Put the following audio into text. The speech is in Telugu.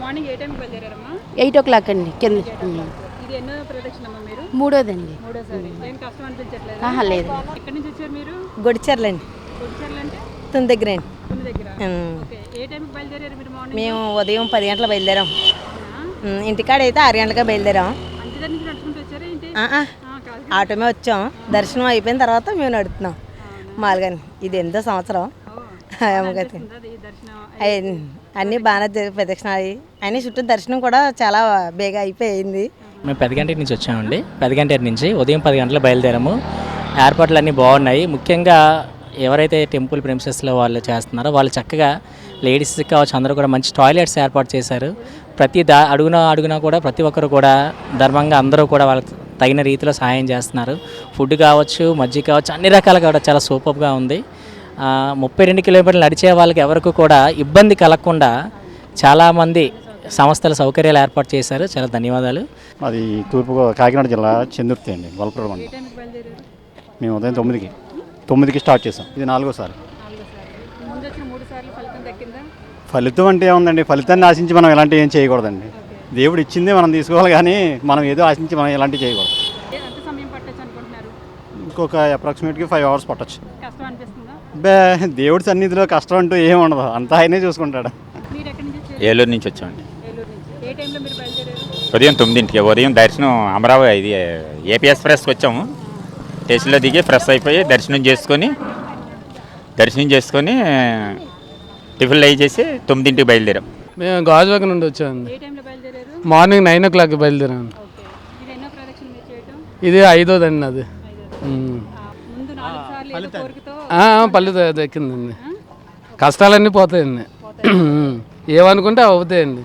మార్నింగ్ ఏ టైంకి బయలుదేరారమ్మా? ఎయిట్ ఓ క్లాక్ అండి కింద. ఇది ఎన్నో ప్రదక్షిణ అమ్మా మీరు? మూడోదండి. మూడోసారి. ఏం కష్టం అనిపించట్లేదు? ఆహా లేదు. ఎక్కడి నుంచి వచ్చారు మీరు? గొడిచెర్లండి. తుని దగ్గర అండి కొన్ని దగ్గర. ఉమ్. ఓకే. ఏ టైంకి బయలుదేరారు మీరు మార్నింగ్? మేము ఉదయం పది గంటలకు బయలుదేరాం? ఉమ్, ఇంటికాడ అయితే ఆరు గంటలకు బయలుదేరాం. అంతే దగ్గర నుంచి నడుచుకుంటూ వచ్చారా ఏంటి? ఆ, ఆ, ఆ, కాదు ఆటోమే వచ్చాం. దర్శనం అయిపోయిన తర్వాత మేము నడుపుతున్నాం. మాలుగాని ఇది ఎంతో సంవత్సరం? అన్నీ బాగానే జరి- ప్రదక్షిణ అయ్యి. అన్ని చుట్టూ దర్శనం కూడా చాలా బేగా అయిపోయింది. మేము పది గంటల నుంచి వచ్చామండి. పది గంటల నుంచి ఉదయం పది గంటలకు బయలుదేరాము. ఏర్పాట్లు అన్నీ బాగున్నాయి. ముఖ్యంగా ఎవరైతే టెంపుల్ ప్రిన్సెస్లో వాళ్ళు చేస్తున్నారో వాళ్ళు చక్కగా లేడీస్కి కావచ్చు అందరూ కూడా మంచి టాయిలెట్స్ ఏర్పాటు చేశారు. ప్రతి దా అడుగున అడుగున కూడా ప్రతి ఒక్కరు కూడా ధర్మంగా అందరూ కూడా వాళ్ళకి తగిన రీతిలో సహాయం చేస్తున్నారు. ఫుడ్ కావచ్చు మజ్జిగ కావచ్చు అన్ని రకాలుగా కూడా చాలా సూపర్గా ఉంది. ముప్పై రెండు కిలోమీటర్లు నడిచే వాళ్ళకి ఎవరికి కూడా ఇబ్బంది కలగకుండా చాలామంది సంస్థల సౌకర్యాలు ఏర్పాటు చేశారు. చాలా ధన్యవాదాలు. అది తూర్పు కాకినాడ జిల్లా చందుర్తి అండి వలపురం మండలం. మేము ఉదయం తొమ్మిదికి తొమ్మిదికి స్టార్ట్ చేసాం ఇది నాలుగోసారి. ఫలితం దక్కిందా ఫలితం అంటే ఏముందండి? ఫలితాన్ని ఆశించి మనం ఎలాంటివి ఏం చేయకూడదండి. దేవుడు ఇచ్చిందే మనం తీసుకోవాలి కానీ మనం ఏదో ఆశించి మనం ఎలాంటివి చేయకూడదు. ఏ- ఎంత సమయం పట్టచ్చు అనుకుంటున్నారు? ఇంకొక అప్రాక్సిమేట్గా ఫైవ్ అవర్స్ పట్టొచ్చు. కష్టం అనిపిస్తుందా? బే దేవుడి సన్నిధిలో కష్టం అంటూ ఏమి ఉండదు. అంతా ఆయనే చూసుకుంటాడు. మీరు ఎక్కడి నుంచి వచ్చారు ఏలూరు నుంచి. వచ్చామండి ఉదయం తొమ్మిదింటికి. ఉదయం దర్శనం అమరావతి ఇది ఏపీఎస్ ఫ్రెష్కి వచ్చాము. స్టేషన్లో దిగి ఫ్రెష్ అయిపోయి దర్శనం చేసుకొని దర్శనం చేసుకొని టిఫిన్లు అవి చేసి తొమ్మిదింటికి బయలుదేరాం. మేము గాజువాక నుండి వచ్చామండి. ఏ టైంలో బయలుదేరారు? మార్నింగ్ నైన్ ఓ క్లాక్ బయలుదేరాను ఓకే. ఇది ఎన్నో ప్రదక్షిణ మీరు చేయటం? ఇది ఐదోదండి అది. ద- దక్కిందండి. కష్టాలన్నీ పోతాయండి. ఏమనుకుంటే అవి అవుతాయండి.